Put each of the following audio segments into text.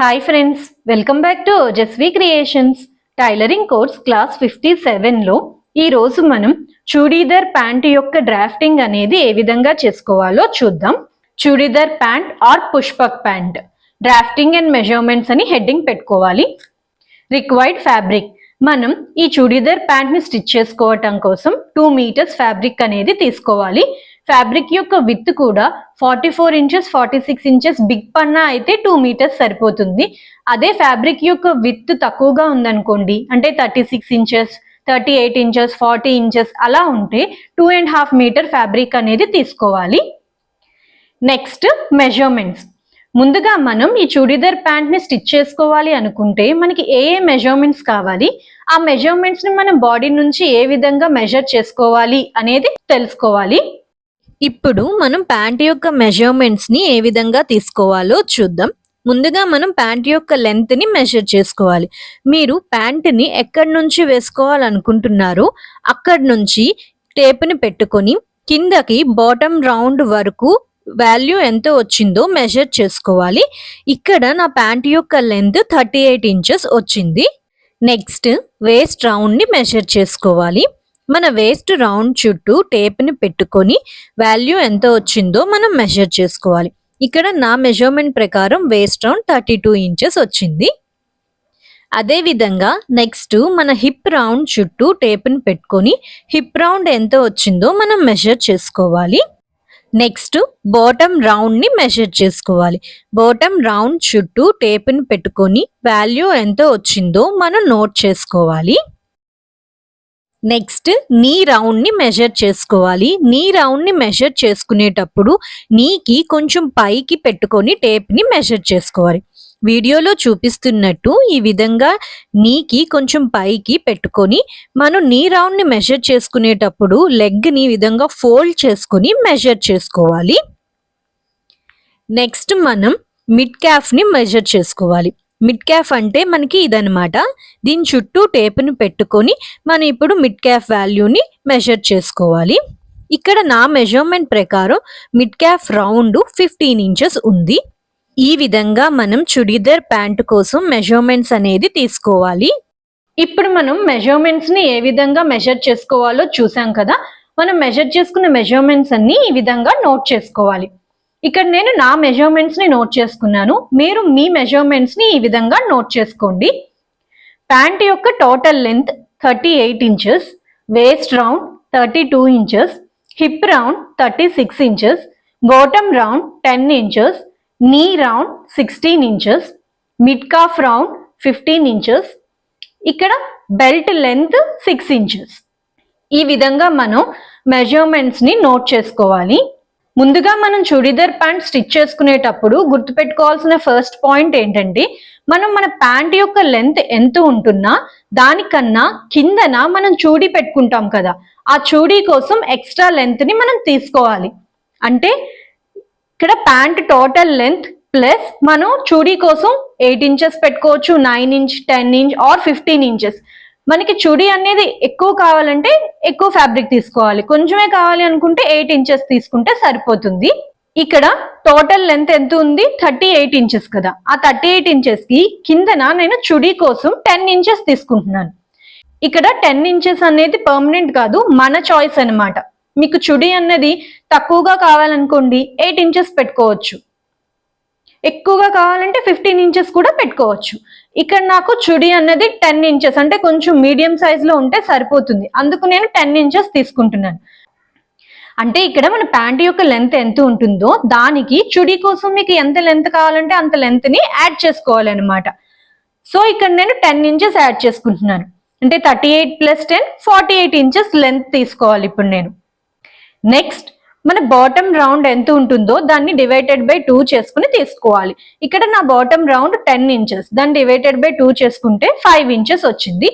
Hi friends welcome back to Jasvi creations tailoring course class fifty సెవెన్లో ఈరోజు మనం churidar pant యొక్క డ్రాఫ్టింగ్ అనేది ఏ విధంగా చేసుకోవాలో చూద్దాం. Churidar pant or pushpak pant? Drafting and measurements అని హెడ్డింగ్ పెట్టుకోవాలి. రిక్వైర్డ్ ఫ్యాబ్రిక్ మనం ఈ చూడీదర్ ప్యాంట్ని స్టిచ్ చేసుకోవటం కోసం టూ మీటర్స్ ఫ్యాబ్రిక్ అనేది తీసుకోవాలి. ఫ్యాబ్రిక్ యొక్క విత్ కూడా forty four inches forty six inches big పన్నా అయితే టూ మీటర్స్ సరిపోతుంది. అదే ఫ్యాబ్రిక్ యొక్క విత్ తక్కువగా ఉందనుకోండి అంటే thirty six inches thirty eight inches forty inches అలా ఉంటే two and half metre fabric అనేది తీసుకోవాలి. నెక్స్ట్ మెజర్మెంట్స్ ముందుగా మనం ఈ చూడీదర్ ప్యాంట్ని స్టిచ్ చేసుకోవాలి అనుకుంటే మనకి ఏ ఏ మెజర్మెంట్స్ కావాలి ఆ మెజర్మెంట్స్ని మనం బాడీ నుంచి ఏ విధంగా మెజర్ చేసుకోవాలి అనేది తెలుసుకోవాలి. ఇప్పుడు మనం ప్యాంట్ యొక్క మెజర్మెంట్స్ని ఏ విధంగా తీసుకోవాలో చూద్దాం. ముందుగా మనం ప్యాంట్ యొక్క లెంత్ని మెజర్ చేసుకోవాలి. మీరు ప్యాంట్ని ఎక్కడి నుంచి వేసుకోవాలనుకుంటున్నారో అక్కడి నుంచి టేప్ని పెట్టుకొని కిందకి బాటమ్ రౌండ్ వరకు వాల్యూ ఎంత వచ్చిందో మెజర్ చేసుకోవాలి. ఇక్కడ నా ప్యాంట్ యొక్క లెంత్ థర్టీ ఎయిట్ ఇంచెస్ వచ్చింది నెక్స్ట్ వేస్ట్ రౌండ్ని మెజర్ చేసుకోవాలి. మన వేస్ట్ రౌండ్ చుట్టూ టేప్ని పెట్టుకొని వాల్యూ ఎంత వచ్చిందో మనం మెజర్ చేసుకోవాలి. ఇక్కడ నా మెజర్మెంట్ ప్రకారం waist round thirty two inches వచ్చింది. అదే విధంగా నెక్స్ట్ మన హిప్ రౌండ్ చుట్టూ టేప్ని పెట్టుకొని హిప్ రౌండ్ ఎంత వచ్చిందో మనం మెజర్ చేసుకోవాలి. నెక్స్ట్ బాటమ్ రౌండ్ని మెజర్ చేసుకోవాలి. బాటమ్ రౌండ్ చుట్టూ టేప్ని పెట్టుకొని వాల్యూ ఎంత వచ్చిందో మనం నోట్ చేసుకోవాలి. నెక్స్ట్ నీ రౌండ్ని మెజర్ చేసుకోవాలి. నీ రౌండ్ని మెజర్ చేసుకునేటప్పుడు నీకి కొంచెం పైకి పెట్టుకొని టేప్ని మెజర్ చేసుకోవాలి. వీడియోలో చూపిస్తున్నట్టు ఈ విధంగా నీకి కొంచెం పైకి పెట్టుకొని మనం నీ రౌండ్ని మెజర్ చేసుకునేటప్పుడు లెగ్ని విధంగా ఫోల్డ్ చేసుకొని మెజర్ చేసుకోవాలి. నెక్స్ట్ మనం మిడ్ క్యాఫ్ని మెజర్ చేసుకోవాలి. మిడ్ క్యాఫ్ అంటే మనకి ఇదనమాట దీని చుట్టూ టేప్ను పెట్టుకొని మనం ఇప్పుడు మిడ్ క్యాఫ్ వాల్యూని మెజర్ చేసుకోవాలి. ఇక్కడ నా మెజర్మెంట్ ప్రకారం mid calf round fifteen inches ఉంది. ఈ విధంగా మనం చుడీదర్ ప్యాంట్ కోసం మెజర్మెంట్స్ అనేది తీసుకోవాలి. ఇప్పుడు మనం మెజర్మెంట్స్ని ఏ విధంగా మెజర్ చేసుకోవాలో చూసాం కదా? మనం మెజర్ చేసుకున్న మెజర్మెంట్స్ అన్ని ఈ విధంగా నోట్ చేసుకోవాలి. ఇక్కడ నేను నా మెజర్మెంట్స్ని నోట్ చేసుకున్నాను. మీరు మీ మెజర్మెంట్స్ని ఈ విధంగా నోట్ చేసుకోండి. ప్యాంట్ యొక్క total length thirty eight inches waist round thirty two inches hip round thirty six inches bottom round ten inches knee round sixteen inches mid calf round fifteen inches ఇక్కడ belt length six inches ఈ విధంగా మనం మెజర్మెంట్స్ని note చేసుకోవాలి. ముందుగా మనం churidar pant stitch చేసుకునేటప్పుడు గుర్తుపెట్టుకోవాల్సిన first point ఏంటంటే మనం మన ప్యాంట్ యొక్క లెంత్ ఎంత ఉంటున్నా దానికన్నా కిందన మనం చూడీ పెట్టుకుంటాం కదా. ఆ చూడీ కోసం ఎక్స్ట్రా లెంత్ని మనం తీసుకోవాలి. అంటే ఇక్కడ ప్యాంట్ టోటల్ లెంత్ ప్లస్ మనం చూడీ కోసం ఎయిట్ ఇంచెస్ పెట్టుకోవచ్చు nine inch ten inch or fifteen inches. మనకి చుడి అనేది ఎక్కువ కావాలంటే ఎక్కువ ఫ్యాబ్రిక్ తీసుకోవాలి. కొంచెమే కావాలి అనుకుంటే ఎయిట్ ఇంచెస్ తీసుకుంటే సరిపోతుంది. ఇక్కడ టోటల్ లెంత్ ఎంత ఉంది? థర్టీ ఎయిట్ ఇంచెస్ కదా. ఆ థర్టీ ఎయిట్ ఇంచెస్కి కిందన నేను చుడీ కోసం టెన్ ఇంచెస్ తీసుకుంటున్నాను. ఇక్కడ టెన్ ఇంచెస్ అనేది పర్మనెంట్ కాదు మన చాయిస్ అన్నమాట. మీకు చుడి అన్నది తక్కువగా కావాలనుకోండి ఎయిట్ ఇంచెస్ పెట్టుకోవచ్చు. ఎక్కువగా కావాలంటే ఫిఫ్టీన్ ఇంచెస్ కూడా పెట్టుకోవచ్చు. ఇక్కడ నాకు చుడి అన్నది టెన్ ఇంచెస్ అంటే కొంచెం మీడియం సైజులో ఉంటే సరిపోతుంది. అందుకు నేను టెన్ ఇంచెస్ తీసుకుంటున్నాను. అంటే ఇక్కడ మన ప్యాంట్ యొక్క లెంత్ ఎంత ఉంటుందో దానికి చుడి కోసం మీకు ఎంత లెంత్ కావాలంటే అంత లెంత్ని యాడ్ చేసుకోవాలన్నమాట. సో ఇక్కడ నేను టెన్ ఇంచెస్ యాడ్ చేసుకుంటున్నాను. అంటే thirty eight plus ten forty eight inches length తీసుకోవాలి ఇప్పుడు నేను. నెక్స్ట్ మన బాటమ్ రౌండ్ ఎంత ఉంటుందో దాన్ని డివైడెడ్ బై టూ చేసుకుని తీసుకోవాలి. ఇక్కడ నా బాటమ్ రౌండ్ టెన్ ఇంచెస్ దాన్ని డివైడెడ్ బై టూ చేసుకుంటే ఫైవ్ ఇంచెస్ వచ్చింది.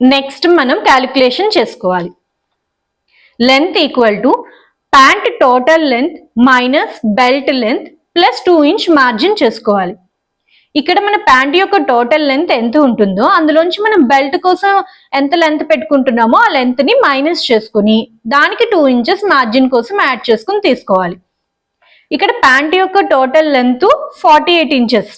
నెక్స్ట్ మనం క్యాలిక్యులేషన్ చేసుకోవాలి. Length equal to pant total length minus belt length plus two inch margin చేసుకోవాలి. ఇక్కడ మన ప్యాంట్ యొక్క టోటల్ లెంత్ ఎంత ఉంటుందో అందులోంచి మనం బెల్ట్ కోసం ఎంత లెంత్ పెట్టుకుంటున్నామో ఆ లెంత్ని మైనస్ చేసుకుని దానికి టూ ఇంచెస్ మార్జిన్ కోసం యాడ్ చేసుకుని తీసుకోవాలి. ఇక్కడ ప్యాంట్ యొక్క total length forty eight inches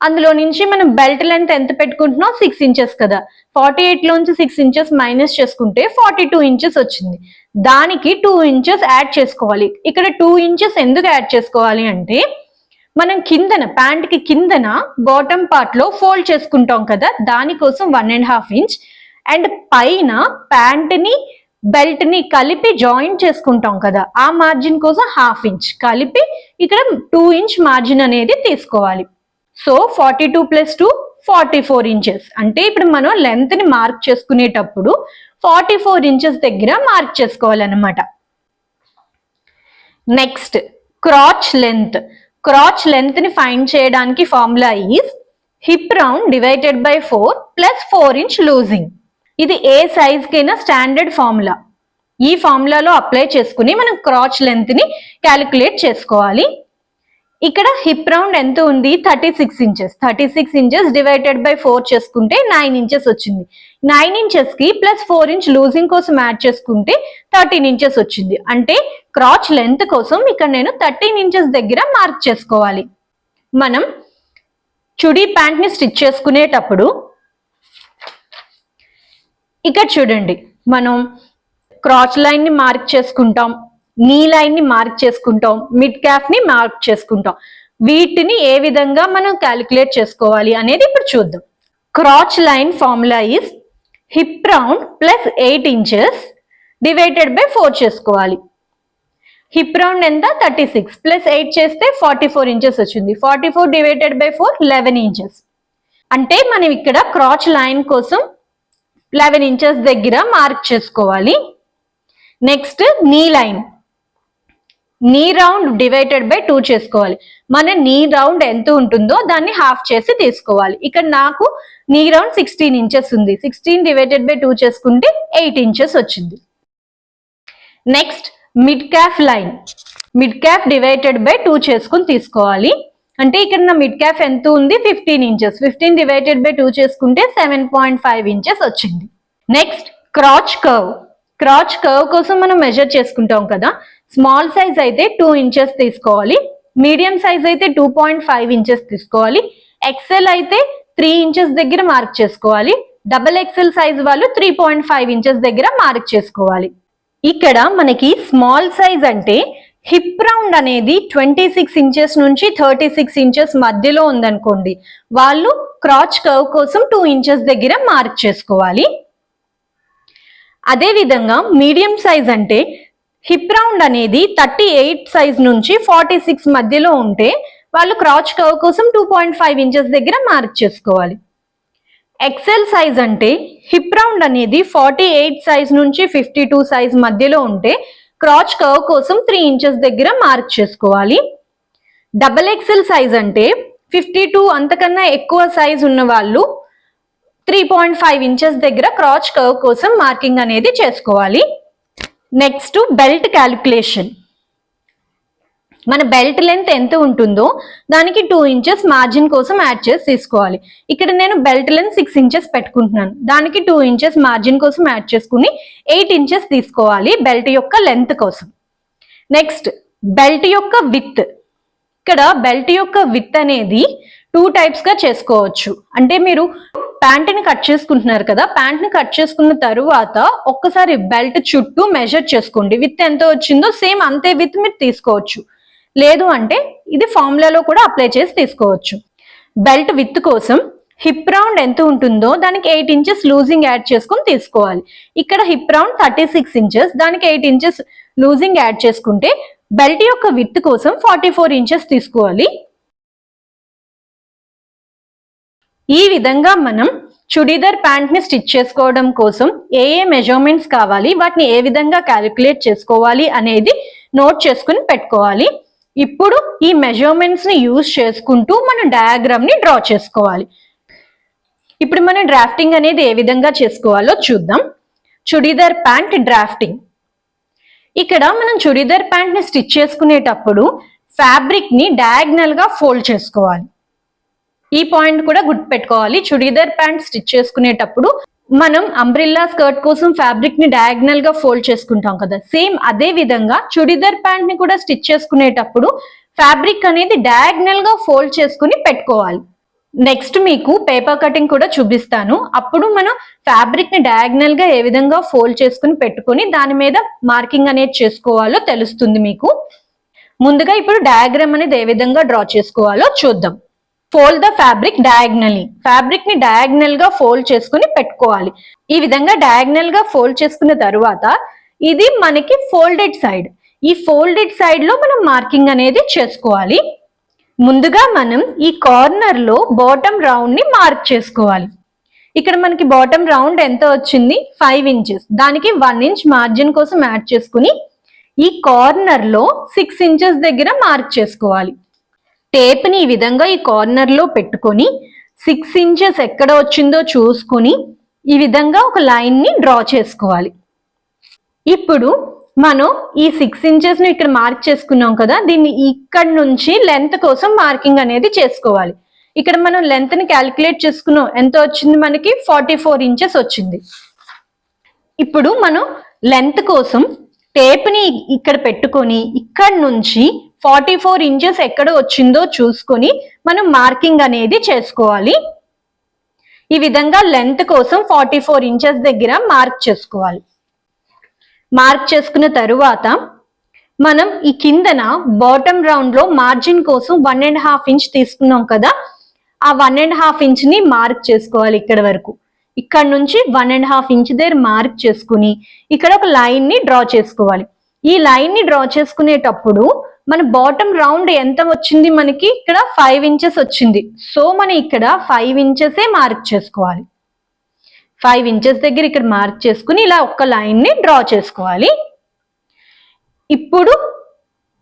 అందులో నుంచి మనం బెల్ట్ లెంత్ ఎంత పెట్టుకుంటున్నాం సిక్స్ ఇంచెస్ కదా. ఫార్టీ ఎయిట్ లోంచి సిక్స్ ఇంచెస్ మైనస్ చేసుకుంటే ఫార్టీ టూ ఇంచెస్ వచ్చింది. దానికి టూ ఇంచెస్ యాడ్ చేసుకోవాలి. ఇక్కడ టూ ఇంచెస్ ఎందుకు యాడ్ చేసుకోవాలి అంటే మనం కిందన ప్యాంట్కి కిందన బాటమ్ పార్ట్లో ఫోల్డ్ చేసుకుంటాం కదా దానికోసం one and half inch and పైన ప్యాంట్ని బెల్ట్ని కలిపి జాయింట్ చేసుకుంటాం కదా ఆ మార్జిన్ కోసం హాఫ్ ఇంచ్ కలిపి ఇక్కడ టూ ఇంచ్ మార్జిన్ అనేది తీసుకోవాలి. So forty two plus two forty four inches అంటే ఇప్పుడు మనం లెంత్ని మార్క్ చేసుకునేటప్పుడు ఫార్టీ ఫోర్ ఇంచెస్ దగ్గర మార్క్ చేసుకోవాలన్నమాట. నెక్స్ట్ క్రాచ్ లెంత్ క్రాచ్ లెంత్ని ఫైండ్ చేయడానికి formula is hip round divided by four plus four inch loosing ఇది ఏ సైజ్ కైనా స్టాండర్డ్ ఫార్ములా ఈ ఫార్ములాలో అప్లై చేసుకుని మనం క్రాచ్ లెంత్ని క్యాలిక్యులేట్ చేసుకోవాలి. ఇక్కడ హిప్ రౌండ్ ఎంత ఉంది? Thirty six inches thirty six inches divided by four చేసుకుంటే నైన్ ఇంచెస్ వచ్చింది. నైన్ ఇంచెస్కి ప్లస్ ఫోర్ ఇంచ్ లూజింగ్ కోసం యాడ్ చేసుకుంటే థర్టీన్ ఇంచెస్ వచ్చింది. అంటే క్రాచ్ లెంత్ కోసం ఇక్కడ నేను థర్టీన్ ఇంచెస్ దగ్గర మార్క్ చేసుకోవాలి. మనం చుడీ ప్యాంట్ని స్టిచ్ చేసుకునేటప్పుడు ఇక్కడ చూడండి. మనం క్రాచ్ లైన్ని మార్క్ చేసుకుంటాం. నీ లైన్ని మార్క్ చేసుకుంటాం మిడ్ క్యాప్ని మార్క్ చేసుకుంటాం. వీటిని ఏ విధంగా మనం క్యాలిక్యులేట్ చేసుకోవాలి అనేది ఇప్పుడు చూద్దాం. Crotch line formula is hip round plus eight inches divided by four చేసుకోవాలి. హిప్ రౌండ్ ఎంత? థర్టీ సిక్స్ ప్లస్ ఎయిట్ చేస్తే ఫార్టీ ఫోర్ ఇంచెస్ వచ్చింది. Forty four divided by four eleven inches అంటే మనం ఇక్కడ క్రాచ్ లైన్ కోసం లెవెన్ ఇంచెస్ దగ్గర mark చేసుకోవాలి. Next knee line. Knee round divided by two చేసుకోవాలి. మన నీ రౌండ్ ఎంత ఉంటుందో దాన్ని హాఫ్ చేసి తీసుకోవాలి. ఇక్కడ నాకు నీ రౌండ్ సిక్స్టీన్ ఇంచెస్ ఉంది. సిక్స్టీన్ డివైడెడ్ బై టూ చేసుకుంటే ఎయిట్ ఇంచెస్ వచ్చింది. Next mid calf line mid calf divided by two చేసుకుని తీసుకోవాలి. అంటే ఇక్కడ నా మిడ్ క్యాఫ్ ఎంత ఉంది? Fifteen inches fifteen divided by two చేసుకుంటే సెవెన్ పాయింట్ ఫైవ్ ఇంచెస్ వచ్చింది. Next crotch curve crotch curve కోసం మనం మెజర్ చేసుకుంటాం కదా. స్మాల్ సైజ్ అయితే టూ ఇంచెస్ తీసుకోవాలి. మీడియం సైజ్ అయితే టూ పాయింట్ ఫైవ్ ఇంచెస్ తీసుకోవాలి. ఎక్సెల్ అయితే త్రీ ఇంచెస్ దగ్గర మార్క్ చేసుకోవాలి. డబల్ ఎక్సెల్ సైజ్ వాళ్ళు త్రీ పాయింట్ ఫైవ్ ఇంచెస్ దగ్గర మార్క్ చేసుకోవాలి. ఇక్కడ మనకి స్మాల్ సైజ్ అంటే హిప్ రౌండ్ అనేది ట్వంటీ సిక్స్ ఇంచెస్ నుంచి థర్టీ సిక్స్ ఇంచెస్ మధ్యలో ఉందనుకోండి. వాళ్ళు క్రాచ్ కర్వ్ కోసం టూ ఇంచెస్ దగ్గర మార్క్ చేసుకోవాలి. అదేవిధంగా మీడియం సైజ్ అంటే హిప్ రౌండ్ అనేది థర్టీ ఎయిట్ సైజ్ నుంచి ఫార్టీ సిక్స్ మధ్యలో ఉంటే వాళ్ళు క్రాచ్ కవ్ కోసం టూ పాయింట్ ఫైవ్ ఇంచెస్ దగ్గర మార్క్ చేసుకోవాలి. ఎక్సెల్ సైజ్ అంటే హిప్ రౌండ్ అనేది ఫార్టీ ఎయిట్ సైజ్ నుంచి ఫిఫ్టీ టూ సైజ్ మధ్యలో ఉంటే క్రాచ్ కర్వ్ కోసం త్రీ ఇంచెస్ దగ్గర మార్క్ చేసుకోవాలి. డబల్ ఎక్సెల్ సైజ్ అంటే ఫిఫ్టీ టూ అంతకన్నా ఎక్కువ సైజ్ ఉన్న వాళ్ళు త్రీ పాయింట్ ఫైవ్ ఇంచెస్ దగ్గర క్రాచ్ కర్వ్ కోసం మార్కింగ్ అనేది చేసుకోవాలి. నెక్స్ట్ బెల్ట్ క్యాలిక్యులేషన్ మన బెల్ట్ లెంత్ ఎంత ఉంటుందో దానికి టూ ఇంచెస్ మార్జిన్ కోసం యాడ్ చేసి తీసుకోవాలి. ఇక్కడ నేను బెల్ట్ లెంత్ సిక్స్ ఇంచెస్ పెట్టుకుంటున్నాను. దానికి టూ ఇంచెస్ మార్జిన్ కోసం యాడ్ చేసుకుని ఎయిట్ ఇంచెస్ తీసుకోవాలి బెల్ట్ యొక్క లెంత్ కోసం. నెక్స్ట్ బెల్ట్ యొక్క విత్ ఇక్కడ బెల్ట్ యొక్క విత్ అనేది టూ టైప్స్గా చేసుకోవచ్చు. అంటే మీరు ప్యాంట్ని కట్ చేసుకుంటున్నారు కదా ప్యాంట్ని కట్ చేసుకున్న తరువాత ఒక్కసారి బెల్ట్ చుట్టూ మెజర్ చేసుకోండి. విత్ ఎంత వచ్చిందో సేమ్ అంతే విత్ మీరు తీసుకోవచ్చు. లేదు అంటే ఇది ఫార్ములాలో కూడా అప్లై చేసి తీసుకోవచ్చు. బెల్ట్ విత్ కోసం హిప్ రౌండ్ ఎంత ఉంటుందో దానికి ఎయిట్ ఇంచెస్ లూజింగ్ యాడ్ చేసుకొని తీసుకోవాలి. ఇక్కడ hip round thirty six inches దానికి ఎయిట్ ఇంచెస్ లూజింగ్ యాడ్ చేసుకుంటే బెల్ట్ యొక్క విత్ కోసం ఫార్టీ ఫోర్ ఇంచెస్ తీసుకోవాలి. ఈ విధంగా మనం చుడీదార్ ప్యాంట్ని స్టిచ్ చేసుకోవడం కోసం ఏ ఏ మెజర్మెంట్స్ కావాలి వాటిని ఏ విధంగా క్యాలిక్యులేట్ చేసుకోవాలి అనేది నోట్ చేసుకుని పెట్టుకోవాలి. ఇప్పుడు ఈ మెజర్మెంట్స్ని యూజ్ చేసుకుంటూ మనం డయాగ్రామ్ని డ్రా చేసుకోవాలి. ఇప్పుడు మనం డ్రాఫ్టింగ్ అనేది ఏ విధంగా చేసుకోవాలో చూద్దాం. Churidar pant drafting. ఇక్కడ మనం చుడీదార్ ప్యాంట్ని స్టిచ్ చేసుకునేటప్పుడు ఫ్యాబ్రిక్ని డయాగ్నల్గా ఫోల్డ్ చేసుకోవాలి. ఈ పాయింట్ కూడా గుర్తుపెట్టుకోవాలి. చుడీదార్ ప్యాంట్ స్టిచ్ చేసుకునేటప్పుడు మనం అంబ్రిల్లా స్కర్ట్ కోసం ఫ్యాబ్రిక్ని డయాగ్నల్గా ఫోల్డ్ చేసుకుంటాం కదా. సేమ్ అదే విధంగా చుడీదార్ ప్యాంట్ని కూడా స్టిచ్ చేసుకునేటప్పుడు ఫ్యాబ్రిక్ అనేది డయాగ్నల్గా ఫోల్డ్ చేసుకుని పెట్టుకోవాలి. నెక్స్ట్ మీకు పేపర్ కటింగ్ కూడా చూపిస్తాను. అప్పుడు మనం ఫ్యాబ్రిక్ని డయాగ్నల్గా ఏ విధంగా ఫోల్డ్ చేసుకుని పెట్టుకొని దాని మీద మార్కింగ్ అనేది చేసుకోవాలో తెలుస్తుంది మీకు. ముందుగా ఇప్పుడు డయాగ్రామ్ అనేది ఏ విధంగా డ్రా చేసుకోవాలో చూద్దాం. ఫోల్డ్ ద ఫ్యాబ్రిక్ డయాగ్నల్లీ ఫ్యాబ్రిక్ని డయాగ్నల్గా ఫోల్డ్ చేసుకుని పెట్టుకోవాలి. ఈ విధంగా డయాగ్నల్గా ఫోల్డ్ చేసుకున్న తర్వాత ఇది మనకి ఫోల్డెడ్ సైడ్ ఈ ఫోల్డెడ్ సైడ్లో మనం మార్కింగ్ అనేది చేసుకోవాలి. ముందుగా మనం ఈ కార్నర్లో బాటమ్ రౌండ్ని మార్క్ చేసుకోవాలి. ఇక్కడ మనకి బాటమ్ రౌండ్ ఎంత వచ్చింది? ఫైవ్ ఇంచెస్ దానికి వన్ ఇంచ్ మార్జిన్ కోసం యాడ్ చేసుకుని ఈ కార్నర్లో సిక్స్ ఇంచెస్ దగ్గర మార్క్ చేసుకోవాలి. టేప్ని ఈ విధంగా ఈ కార్నర్లో పెట్టుకొని సిక్స్ ఇంచెస్ ఎక్కడ వచ్చిందో చూసుకొని ఈ విధంగా ఒక లైన్ని డ్రా చేసుకోవాలి. ఇప్పుడు మనం ఈ సిక్స్ ఇంచెస్ను ఇక్కడ మార్క్ చేసుకున్నాం కదా దీన్ని ఇక్కడ నుంచి లెంత్ కోసం మార్కింగ్ అనేది చేసుకోవాలి. ఇక్కడ మనం లెంత్ని క్యాలిక్యులేట్ చేసుకున్నాం. ఎంత వచ్చింది మనకి? ఫార్టీ ఫోర్ ఇంచెస్ వచ్చింది. ఇప్పుడు మనం లెంత్ కోసం టేప్ని ఇక్కడ పెట్టుకొని ఇక్కడ నుంచి ఫార్టీ ఫోర్ ఇంచెస్ ఎక్కడ వచ్చిందో చూసుకొని మనం మార్కింగ్ అనేది చేసుకోవాలి. ఈ విధంగా లెంత్ కోసం ఫార్టీ ఫోర్ ఇంచెస్ దగ్గర మార్క్ చేసుకోవాలి. మార్క్ చేసుకున్న తరువాత మనం ఈ కిందన బాటమ్ రౌండ్లో మార్జిన్ కోసం వన్ అండ్ హాఫ్ ఇంచ్ తీసుకున్నాం కదా ఆ వన్ అండ్ హాఫ్ ఇంచ్ని మార్క్ చేసుకోవాలి ఇక్కడ వరకు. ఇక్కడ నుంచి వన్ అండ్ హాఫ్ ఇంచ్ దగ్గర మార్క్ చేసుకుని ఇక్కడ ఒక లైన్ని డ్రా చేసుకోవాలి. ఈ లైన్ని డ్రా చేసుకునేటప్పుడు మన బాటమ్ రౌండ్ ఎంత వచ్చింది మనకి? ఇక్కడ ఫైవ్ ఇంచెస్ వచ్చింది. సో మనం ఇక్కడ ఫైవ్ ఇంచెసే మార్క్ చేసుకోవాలి. ఫైవ్ ఇంచెస్ దగ్గర ఇక్కడ మార్క్ చేసుకుని ఇలా ఒక్క లైన్ని డ్రా చేసుకోవాలి. ఇప్పుడు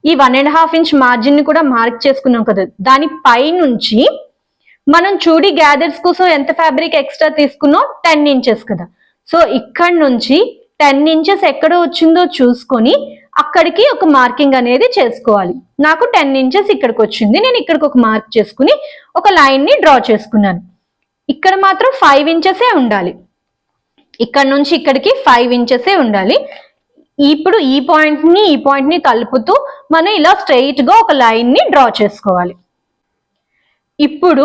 ఈ వన్ అండ్ హాఫ్ ఇంచ్ మార్జిన్ని కూడా మార్క్ చేసుకున్నాం కదా. దాని పై నుంచి మనం చూడి గ్యాదర్స్ కోసం ఎంత ఫ్యాబ్రిక్ ఎక్స్ట్రా తీసుకున్నాం? టెన్ ఇంచెస్ కదా. సో ఇక్కడ నుంచి టెన్ ఇంచెస్ ఎక్కడ వచ్చిందో చూసుకొని అక్కడికి ఒక మార్కింగ్ అనేది చేసుకోవాలి. నాకు టెన్ ఇంచెస్ ఇక్కడికి వచ్చింది. నేను ఇక్కడికి ఒక మార్క్ చేసుకుని ఒక లైన్ని డ్రా చేసుకున్నాను. ఇక్కడ మాత్రం ఫైవ్ ఇంచెసే ఉండాలి. ఇక్కడ నుంచి ఇక్కడికి ఫైవ్ ఇంచెసే ఉండాలి. ఇప్పుడు ఈ పాయింట్ని ఈ పాయింట్ని కలుపుతూ మనం ఇలా స్ట్రెయిట్గా గా ఒక లైన్ని డ్రా చేసుకోవాలి. ఇప్పుడు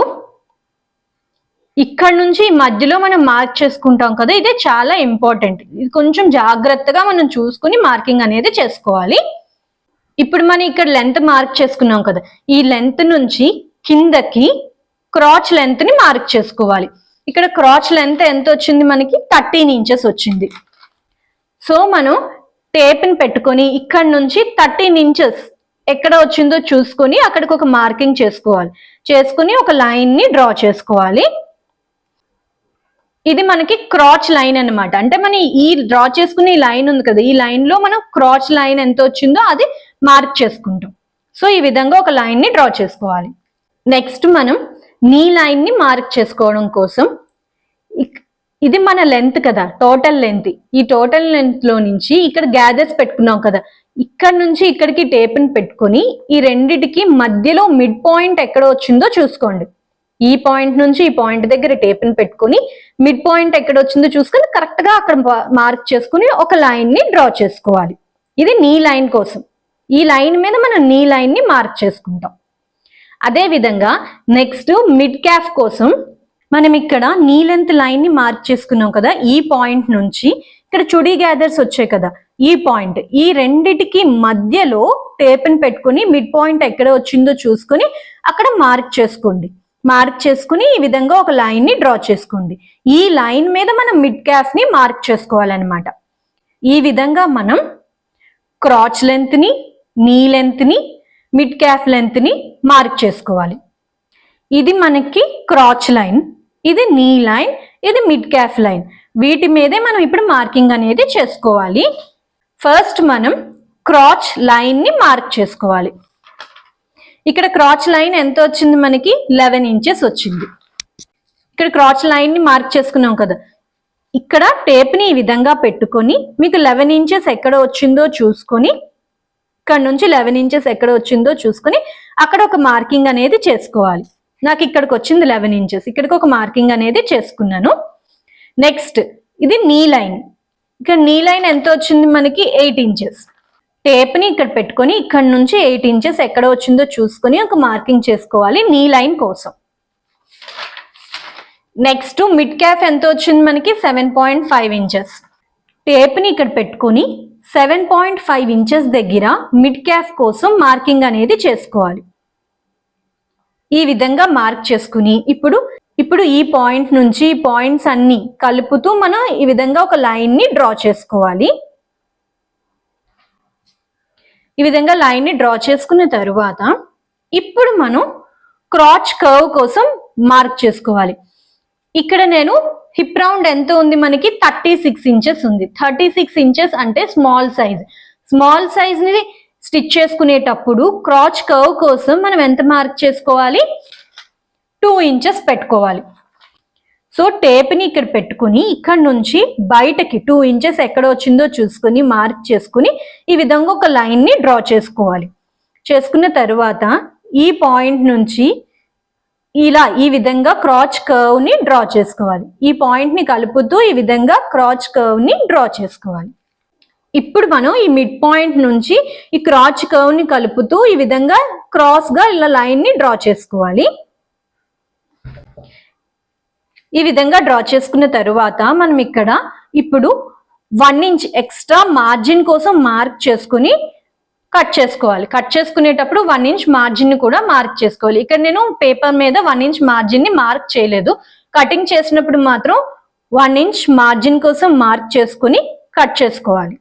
ఇక్కడ నుంచి ఈ మధ్యలో మనం మార్క్ చేసుకుంటాం కదా ఇదే చాలా ఇంపార్టెంట్ ఇది కొంచెం జాగ్రత్తగా మనం చూసుకుని మార్కింగ్ అనేది చేసుకోవాలి. ఇప్పుడు మనం ఇక్కడ లెంత్ మార్క్ చేసుకున్నాం కదా ఈ లెంత్ నుంచి కిందకి క్రాచ్ లెంత్ని మార్క్ చేసుకోవాలి. ఇక్కడ క్రాచ్ లెంత్ ఎంత వచ్చింది మనకి? థర్టీన్ ఇంచెస్ వచ్చింది. సో మనం టేప్ని పెట్టుకొని ఇక్కడ నుంచి థర్టీన్ ఇంచెస్ ఎక్కడ వచ్చిందో చూసుకొని అక్కడికి ఒక మార్కింగ్ చేసుకోవాలి. చేసుకుని ఒక లైన్ని డ్రా చేసుకోవాలి. ఇది మనకి క్రాచ్ లైన్ అన్నమాట. అంటే మన ఈ డ్రా చేసుకునే ఈ లైన్ ఉంది కదా ఈ లైన్లో మనం క్రాచ్ లైన్ ఎంత వచ్చిందో అది మార్క్ చేసుకుంటాం. సో ఈ విధంగా ఒక లైన్ని డ్రా చేసుకోవాలి. నెక్స్ట్ మనం నీ లైన్ని మార్క్ చేసుకోవడం కోసం ఇది మన లెంత్ కదా టోటల్ లెంత్ ఈ టోటల్ లెంత్లో నుంచి ఇక్కడ గ్యాదర్స్ పెట్టుకున్నాం కదా ఇక్కడ నుంచి ఇక్కడికి టేప్ని పెట్టుకొని ఈ రెండిటికి మధ్యలో మిడ్ పాయింట్ ఎక్కడ వచ్చిందో చూసుకోండి. ఈ పాయింట్ నుంచి ఈ పాయింట్ దగ్గర టేప్ని పెట్టుకుని పెట్టుకొని మిడ్ పాయింట్ ఎక్కడ వచ్చిందో చూసుకొని కరెక్ట్గా అక్కడ మార్క్ చేసుకుని ఒక లైన్ని డ్రా చేసుకోవాలి. ఇది నీ లైన్ కోసం. ఈ లైన్ మీద మనం నీ లైన్ని మార్క్ చేసుకుంటాం. అదే విధంగా నెక్స్ట్ మిడ్ క్యాఫ్ కోసం మనం ఇక్కడ నీ లెంత్ లైన్ని మార్క్ చేసుకున్నాం కదా ఈ పాయింట్ నుంచి ఇక్కడ చుడీ గ్యాదర్స్ వచ్చాయి కదా ఈ పాయింట్ ఈ రెండిటికి మధ్యలో టేప్ని పెట్టుకుని మిడ్ పాయింట్ ఎక్కడ వచ్చిందో చూసుకొని అక్కడ మార్క్ చేసుకోండి. మార్క్ చేసుకుని ఈ విధంగా ఒక లైన్ని డ్రా చేసుకోండి. ఈ లైన్ మీద మనం మిడ్ క్యాఫ్ని మార్క్ చేసుకోవాలన్నమాట. ఈ విధంగా మనం క్రాచ్ లెంత్ని నీ లెంత్ని మిడ్ క్యాఫ్ లెంత్ని మార్క్ చేసుకోవాలి. ఇది మనకి క్రాచ్ లైన్ ఇది నీ లైన్ ఇది మిడ్ క్యాఫ్ లైన్. వీటి మీదే మనం ఇప్పుడు మార్కింగ్ అనేది చేసుకోవాలి. ఫస్ట్ మనం క్రాచ్ లైన్ని మార్క్ చేసుకోవాలి. ఇక్కడ క్రాచ్ లైన్ ఎంత వచ్చింది మనకి? లెవెన్ ఇంచెస్ వచ్చింది. ఇక్కడ క్రాచ్ లైన్ని మార్క్ చేసుకున్నాం కదా. ఇక్కడ టేప్ని ఈ విధంగా పెట్టుకొని మీకు లెవెన్ ఇంచెస్ ఎక్కడ వచ్చిందో చూసుకొని ఇక్కడ నుంచి లెవెన్ ఇంచెస్ ఎక్కడ వచ్చిందో చూసుకొని అక్కడ ఒక మార్కింగ్ అనేది చేసుకోవాలి. నాకు ఇక్కడికి వచ్చింది లెవెన్ ఇంచెస్ ఇక్కడికి ఒక మార్కింగ్ అనేది చేసుకున్నాను. నెక్స్ట్ ఇది నీ లైన్ ఇక్కడ నీ లైన్ ఎంత వచ్చింది మనకి? ఎయిట్ ఇంచెస్ టేప్ని ఇక్కడ పెట్టుకొని ఇక్కడ నుంచి ఎయిట్ ఇంచెస్ ఎక్కడ వచ్చిందో చూసుకొని ఒక మార్కింగ్ చేసుకోవాలి నీ లైన్ కోసం. నెక్స్ట్ మిడ్ క్యాఫ్ ఎంత వచ్చింది మనకి? సెవెన్ పాయింట్ ఫైవ్ ఇంచెస్ టేప్ని ఇక్కడ పెట్టుకొని సెవెన్ పాయింట్ ఫైవ్ ఇంచెస్ దగ్గర మిడ్ క్యాఫ్ కోసం మార్కింగ్ అనేది చేసుకోవాలి. ఈ విధంగా మార్క్ చేసుకుని ఇప్పుడు ఇప్పుడు ఈ పాయింట్ నుంచి ఈ పాయింట్స్ అన్ని కలుపుతూ మనం ఈ విధంగా ఒక లైన్ని డ్రా చేసుకోవాలి. ఈ విధంగా లైన్ని డ్రా చేసుకున్న తరువాత ఇప్పుడు మనం క్రాచ్ కర్వ్ కోసం మార్క్ చేసుకోవాలి. ఇక్కడ నేను హిప్ రౌండ్ ఎంత ఉంది మనకి? థర్టీ సిక్స్ ఇంచెస్ ఉంది. థర్టీ సిక్స్ ఇంచెస్ అంటే స్మాల్ సైజ్. స్మాల్ సైజ్ని స్టిచ్ చేసుకునేటప్పుడు క్రాచ్ కర్వ్ కోసం మనం ఎంత మార్క్ చేసుకోవాలి? టూ ఇంచెస్ పెట్టుకోవాలి. సో టేప్ని ఇక్కడ పెట్టుకుని ఇక్కడ నుంచి బయటకి టూ ఇంచెస్ ఎక్కడ వచ్చిందో చూసుకుని మార్క్ చేసుకుని ఈ విధంగా ఒక లైన్ని డ్రా చేసుకోవాలి. చేసుకున్న తర్వాత ఈ పాయింట్ నుంచి ఇలా ఈ విధంగా క్రాచ్ కర్వ్ని డ్రా చేసుకోవాలి. ఈ పాయింట్ని కలుపుతూ ఈ విధంగా క్రాచ్ కర్వ్ని డ్రా చేసుకోవాలి. ఇప్పుడు మనం ఈ మిడ్ పాయింట్ నుంచి ఈ క్రాచ్ కర్వ్ని కలుపుతూ ఈ విధంగా క్రాస్గా ఇలా లైన్ని డ్రా చేసుకోవాలి. ఈ విధంగా డ్రా చేసుకున్న తరువాత మనం ఇక్కడ ఇప్పుడు వన్ ఇంచ్ ఎక్స్ట్రా మార్జిన్ కోసం మార్క్ చేసుకుని కట్ చేసుకోవాలి. కట్ చేసుకునేటప్పుడు వన్ ఇంచ్ మార్జిన్ని కూడా మార్క్ చేసుకోవాలి. ఇక్కడ నేను పేపర్ మీద వన్ ఇంచ్ మార్జిన్ని మార్క్ చేయలేదు. కటింగ్ చేసినప్పుడు మాత్రం వన్ ఇంచ్ మార్జిన్ కోసం మార్క్ చేసుకుని కట్ చేసుకోవాలి.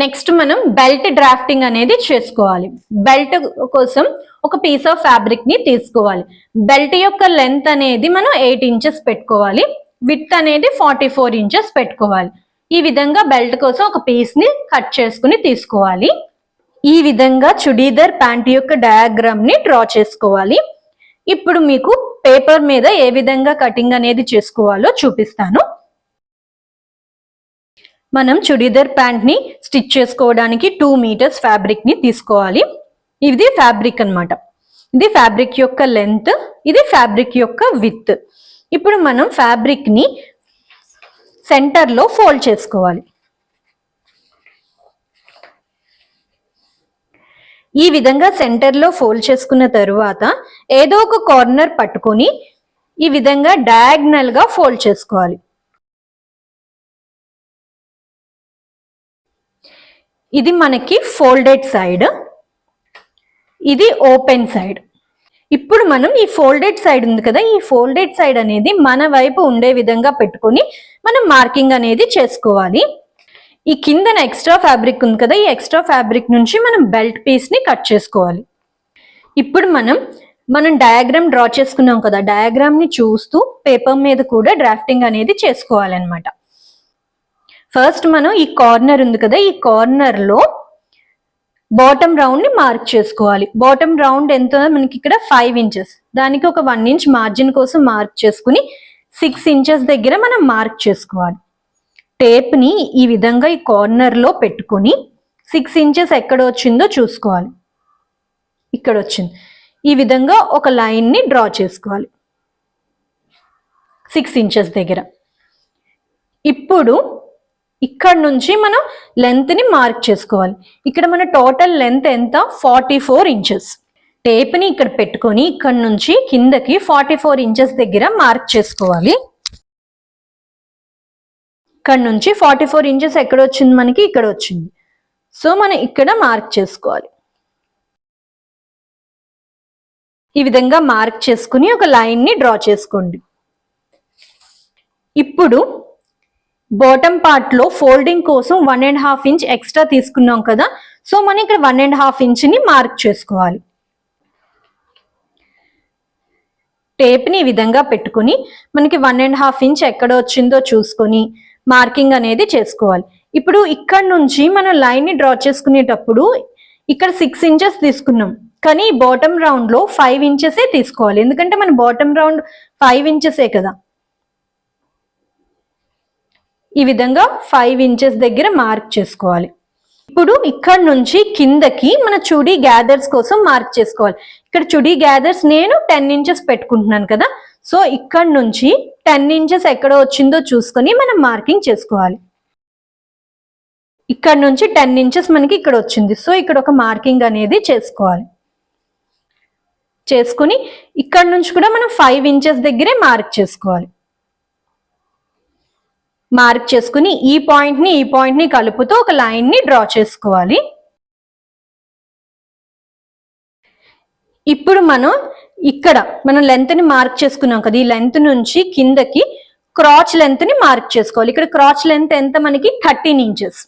నెక్స్ట్ మనం బెల్ట్ డ్రాఫ్టింగ్ అనేది చేసుకోవాలి. బెల్ట్ కోసం ఒక పీస్ ఆఫ్ ఫ్యాబ్రిక్ని తీసుకోవాలి. బెల్ట్ యొక్క లెంత్ అనేది మనం ఎయిట్ ఇంచెస్ పెట్టుకోవాలి. విత్ అనేది ఫార్టీ ఫోర్ ఇంచెస్ పెట్టుకోవాలి. ఈ విధంగా బెల్ట్ కోసం ఒక పీస్ని కట్ చేసుకుని తీసుకోవాలి. ఈ విధంగా చుడీదర్ ప్యాంట్ యొక్క డయాగ్రామ్ని డ్రా చేసుకోవాలి. ఇప్పుడు మీకు పేపర్ మీద ఏ విధంగా కటింగ్ అనేది చేసుకోవాలో చూపిస్తాను. మనం చుడీదర్ ప్యాంట్ని స్టిచ్ చేసుకోవడానికి టూ మీటర్స్ ఫ్యాబ్రిక్ని తీసుకోవాలి. ఇది ఫ్యాబ్రిక్ అన్నమాట. ఇది ఫ్యాబ్రిక్ యొక్క లెంత్ ఇది ఫ్యాబ్రిక్ యొక్క విత్. ఇప్పుడు మనం ఫ్యాబ్రిక్ని సెంటర్లో ఫోల్డ్ చేసుకోవాలి. ఈ విధంగా సెంటర్లో ఫోల్డ్ చేసుకున్న తరువాత ఏదో ఒక కార్నర్ పట్టుకొని ఈ విధంగా డయాగ్నల్గా ఫోల్డ్ చేసుకోవాలి. ఇది మనకి ఫోల్డెడ్ సైడ్ ఇది ఓపెన్ సైడ్. ఇప్పుడు మనం ఈ ఫోల్డెడ్ సైడ్ ఉంది కదా ఈ ఫోల్డెడ్ సైడ్ అనేది మన వైపు ఉండే విధంగా పెట్టుకొని మనం మార్కింగ్ అనేది చేసుకోవాలి. ఈ కిందన ఎక్స్ట్రా ఫ్యాబ్రిక్ ఉంది కదా ఈ ఎక్స్ట్రా ఫ్యాబ్రిక్ నుంచి మనం బెల్ట్ పీస్ని కట్ చేసుకోవాలి. ఇప్పుడు మనం మనం డయాగ్రామ్ డ్రా చేసుకున్నాం కదా డయాగ్రామ్ని చూస్తూ పేపర్ మీద కూడా డ్రాఫ్టింగ్ అనేది చేసుకోవాలన్నమాట. ఫస్ట్ మనం ఈ కార్నర్ ఉంది కదా ఈ కార్నర్లో బాటమ్ రౌండ్ని మార్క్ చేసుకోవాలి. బాటమ్ రౌండ్ ఎంత మనకి ఇక్కడ ఫైవ్ ఇంచెస్ దానికి ఒక వన్ ఇంచ్ మార్జిన్ కోసం మార్క్ చేసుకుని సిక్స్ ఇంచెస్ దగ్గర మనం మార్క్ చేసుకోవాలి. టేప్ని ఈ విధంగా ఈ కార్నర్లో పెట్టుకొని సిక్స్ ఇంచెస్ ఎక్కడ వచ్చిందో చూసుకోవాలి. ఇక్కడ వచ్చింది. ఈ విధంగా ఒక లైన్ని డ్రా చేసుకోవాలి. సిక్స్ ఇంచెస్ దగ్గర. ఇప్పుడు ఇక్కడ నుంచి మనం లెంత్ని మార్క్ చేసుకోవాలి. ఇక్కడ మన టోటల్ లెంత్ ఎంత? ఫార్టీ ఫోర్ ఇంచెస్ టేప్ని ఇక్కడ పెట్టుకొని ఇక్కడ నుంచి కిందకి ఫార్టీ ఫోర్ ఇంచెస్ దగ్గర మార్క్ చేసుకోవాలి. ఇక్కడ నుంచి ఫార్టీ ఫోర్ ఇంచెస్ ఎక్కడ వచ్చింది మనకి? ఇక్కడ వచ్చింది. సో మనం ఇక్కడ మార్క్ చేసుకోవాలి. ఈ విధంగా మార్క్ చేసుకుని ఒక లైన్ని డ్రా చేసుకోండి. ఇప్పుడు బాటమ్ పార్ట్లో ఫోల్డింగ్ కోసం one and half inch extra తీసుకున్నాం కదా. సో మనం ఇక్కడ వన్ అండ్ హాఫ్ ఇంచ్ని మార్క్ చేసుకోవాలి. టేప్ని ఈ విధంగా పెట్టుకుని మనకి వన్ అండ్ హాఫ్ ఇంచ్ ఎక్కడ వచ్చిందో చూసుకొని మార్కింగ్ అనేది చేసుకోవాలి. ఇప్పుడు ఇక్కడ నుంచి మనం లైన్ని డ్రా చేసుకునేటప్పుడు ఇక్కడ సిక్స్ ఇంచెస్ తీసుకున్నాం. కానీ బాటమ్ రౌండ్లో ఫైవ్ ఇంచెసే తీసుకోవాలి. ఎందుకంటే మన బాటమ్ రౌండ్ ఫైవ్ ఇంచెసే కదా. ఈ విధంగా ఫైవ్ ఇంచెస్ దగ్గర మార్క్ చేసుకోవాలి. ఇప్పుడు ఇక్కడ నుంచి కిందకి మన చుడీ గ్యాదర్స్ కోసం మార్క్ చేసుకోవాలి. ఇక్కడ చుడీ గ్యాదర్స్ నేను టెన్ ఇంచెస్ పెట్టుకుంటున్నాను కదా. సో ఇక్కడ నుంచి టెన్ ఇంచెస్ ఎక్కడ వచ్చిందో చూసుకొని మనం మార్కింగ్ చేసుకోవాలి. ఇక్కడ నుంచి టెన్ ఇంచెస్ మనకి ఇక్కడ వచ్చింది. సో ఇక్కడ ఒక మార్కింగ్ అనేది చేసుకోవాలి. చేసుకుని ఇక్కడ నుంచి కూడా మనం ఫైవ్ ఇంచెస్ దగ్గరే మార్క్ చేసుకోవాలి. మార్క్ చేసుకుని ఈ పాయింట్ని ఈ పాయింట్ని కలుపుతూ ఒక లైన్ని డ్రా చేసుకోవాలి. ఇప్పుడు మనం ఇక్కడ మనం లెంత్ని మార్క్ చేసుకున్నాం కదా ఈ లెంత్ నుంచి కిందకి క్రాచ్ లెంత్ని మార్క్ చేసుకోవాలి. ఇక్కడ క్రాచ్ లెంత్ ఎంత మనకి? థర్టీన్ ఇంచెస్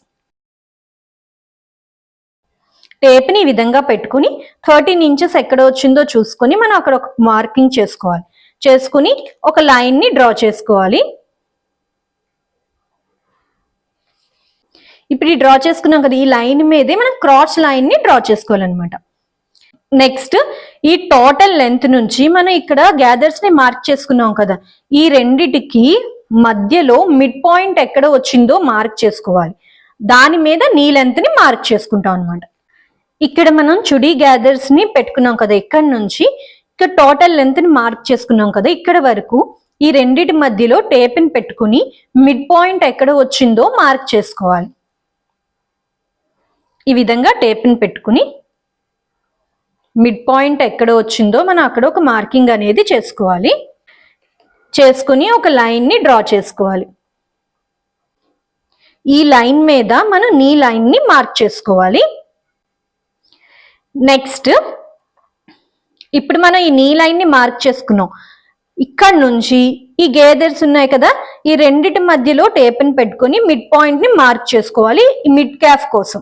టేప్ని ఈ విధంగా పెట్టుకుని థర్టీన్ ఇంచెస్ ఎక్కడ వచ్చిందో చూసుకొని మనం అక్కడ ఒక మార్కింగ్ చేసుకోవాలి. చేసుకుని ఒక లైన్ని డ్రా చేసుకోవాలి. ఇప్పుడు ఈ డ్రా చేసుకున్నాం కదా ఈ లైన్ మీదే మనం క్రాచ్ లైన్ని డ్రా చేసుకోవాలన్నమాట. నెక్స్ట్ ఈ టోటల్ లెంత్ నుంచి మనం ఇక్కడ గ్యాదర్స్ని మార్క్ చేసుకున్నాం కదా ఈ రెండిటికి మధ్యలో మిడ్ పాయింట్ ఎక్కడ వచ్చిందో మార్క్ చేసుకోవాలి. దాని మీద నీ లెంత్ని మార్క్ చేసుకుంటాం అనమాట ఇక్కడ మనం చుడీ గ్యాదర్స్ని పెట్టుకున్నాం కదా ఇక్కడ నుంచి ఇక్కడ టోటల్ లెంత్ని మార్క్ చేసుకున్నాం కదా ఇక్కడ వరకు ఈ రెండిటి మధ్యలో టేప్ని పెట్టుకుని మిడ్ పాయింట్ ఎక్కడ వచ్చిందో మార్క్ చేసుకోవాలి. ఈ విధంగా టేప్ని పెట్టుకుని మిడ్ పాయింట్ ఎక్కడ వచ్చిందో మనం అక్కడ ఒక మార్కింగ్ అనేది చేసుకోవాలి. చేసుకుని ఒక లైన్ని డ్రా చేసుకోవాలి. ఈ లైన్ మీద మనం నీ లైన్ని మార్క్ చేసుకోవాలి. నెక్స్ట్ ఇప్పుడు మనం ఈ నీ లైన్ని మార్క్ చేసుకున్నాం. ఇక్కడ నుంచి ఈ గేదర్స్ ఉన్నాయి కదా ఈ రెండిటి మధ్యలో టేప్ని పెట్టుకొని మిడ్ పాయింట్ని మార్క్ చేసుకోవాలి ఈ మిడ్ క్యాఫ్ కోసం.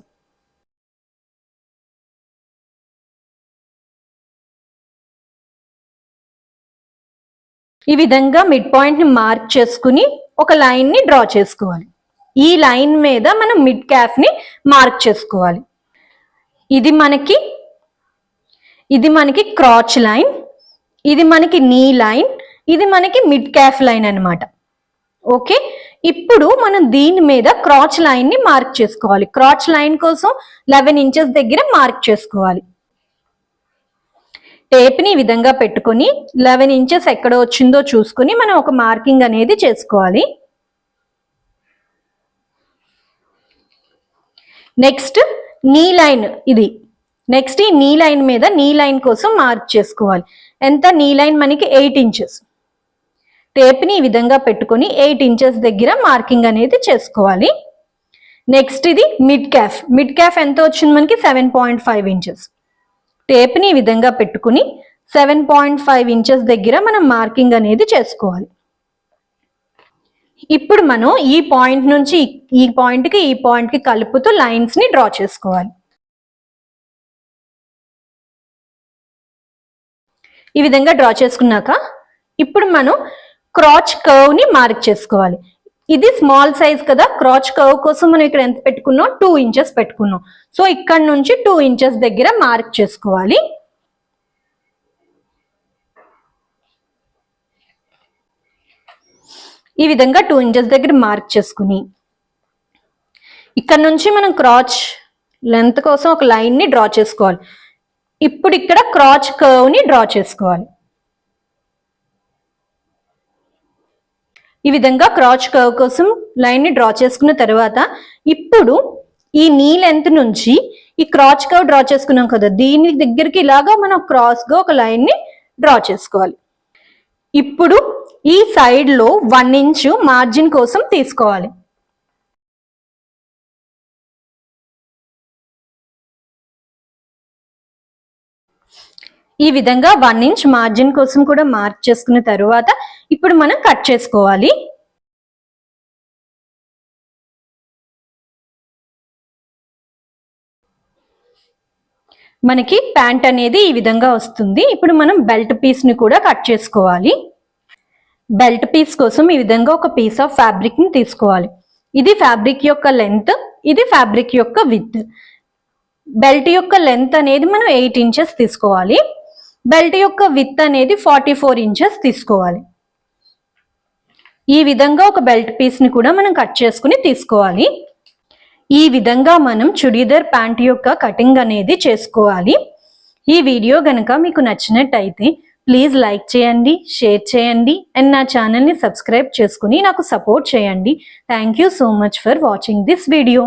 ఈ విధంగా మిడ్ పాయింట్ని మార్క్ చేసుకుని ఒక లైన్ని డ్రా చేసుకోవాలి. ఈ లైన్ మీద మనం మిడ్ క్యాఫ్ని మార్క్ చేసుకోవాలి. ఇది మనకి ఇది మనకి క్రాచ్ లైన్ ఇది మనకి నీ లైన్ ఇది మనకి మిడ్ క్యాఫ్ లైన్ అన్నమాట. ఓకే ఇప్పుడు మనం దీని మీద క్రాచ్ లైన్ని మార్క్ చేసుకోవాలి. క్రాచ్ లైన్ కోసం లెవెన్ ఇంచెస్ దగ్గర మార్క్ చేసుకోవాలి. టేప్ని ఈ విధంగా పెట్టుకొని లెవెన్ ఇంచెస్ ఎక్కడ వచ్చిందో చూసుకుని మనం ఒక మార్కింగ్ అనేది చేసుకోవాలి. నెక్స్ట్ నీ లైన్ ఇది. నెక్స్ట్ ఈ నీ లైన్ మీద నీ లైన్ కోసం మార్క్ చేసుకోవాలి. ఎంత? నీ లైన్ మనకి ఎయిట్ ఇంచెస్ టేప్ని ఈ విధంగా పెట్టుకొని ఎయిట్ ఇంచెస్ దగ్గర మార్కింగ్ అనేది చేసుకోవాలి. నెక్స్ట్ ఇది మిడ్ క్యాఫ్ మిడ్ క్యాఫ్ ఎంత వచ్చింది మనకి? సెవెన్ పాయింట్ ఫైవ్ ఇంచెస్ టేప్ని ఈ విధంగా పెట్టుకుని సెవెన్ పాయింట్ ఫైవ్ ఇంచెస్ దగ్గర మనం మార్కింగ్ అనేది చేసుకోవాలి. ఇప్పుడు మనం ఈ పాయింట్ నుంచి ఈ పాయింట్కి ఈ పాయింట్కి కలుపుతూ లైన్స్ని డ్రా చేసుకోవాలి. ఈ విధంగా డ్రా చేసుకున్నాక ఇప్పుడు మనం క్రాచ్ కర్వ్ని మార్క్ చేసుకోవాలి. ఇది స్మాల్ సైజ్ కదా క్రాచ్ కర్వ్ కోసం మనం ఇక్కడ ఎంత పెట్టుకున్నాం? టూ ఇంచెస్ పెట్టుకున్నాం. సో ఇక్కడ నుంచి టూ ఇంచెస్ దగ్గర మార్క్ చేసుకోవాలి. ఈ విధంగా టూ ఇంచెస్ దగ్గర మార్క్ చేసుకుని. ఇక్కడ నుంచి మనం క్రాచ్ లెంత్ కోసం ఒక లైన్ని డ్రా చేసుకోవాలి. ఇప్పుడు ఇక్కడ క్రాచ్ కర్వ్ని డ్రా చేసుకోవాలి. ఈ విధంగా క్రాచ్ కర్వ్ కోసం లైన్ని డ్రా చేసుకున్న తర్వాత ఇప్పుడు ఈ నీ లెంత్ నుంచి ఈ క్రాచ్ కర్వ్ డ్రా చేసుకున్నాం కదా దీని దగ్గరికి ఇలాగా మనం క్రాస్గా ఒక లైన్ని డ్రా చేసుకోవాలి. ఇప్పుడు ఈ సైడ్లో వన్ ఇంచ్ మార్జిన్ కోసం తీసుకోవాలి. ఈ విధంగా వన్ ఇంచ్ మార్జిన్ కోసం కూడా మార్క్ చేసుకున్న తరువాత ఇప్పుడు మనం కట్ చేసుకోవాలి. మనకి ప్యాంట్ అనేది ఈ విధంగా వస్తుంది. ఇప్పుడు మనం బెల్ట్ పీస్ని కూడా కట్ చేసుకోవాలి. బెల్ట్ పీస్ కోసం ఈ విధంగా ఒక పీస్ ఆఫ్ ఫ్యాబ్రిక్ని తీసుకోవాలి. ఇది ఫ్యాబ్రిక్ యొక్క లెంత్ ఇది ఫ్యాబ్రిక్ యొక్క విత్ బెల్ట్ యొక్క లెంత్ అనేది మనం ఎయిట్ ఇంచెస్ తీసుకోవాలి. బెల్ట్ యొక్క విత్ అనేది ఫార్టీ ఫోర్ ఇంచెస్ తీసుకోవాలి. ఈ విధంగా ఒక బెల్ట్ పీస్ని కూడా మనం కట్ చేసుకుని తీసుకోవాలి. ఈ విధంగా మనం చుడీదర్ ప్యాంట్ యొక్క కటింగ్ అనేది చేసుకోవాలి. ఈ వీడియో గనక మీకు నచ్చినట్టయితే ప్లీజ్ లైక్ చేయండి షేర్ చేయండి అండ్ నా ఛానల్ని సబ్స్క్రైబ్ చేసుకుని నాకు సపోర్ట్ చేయండి. Thank you so much for watching this video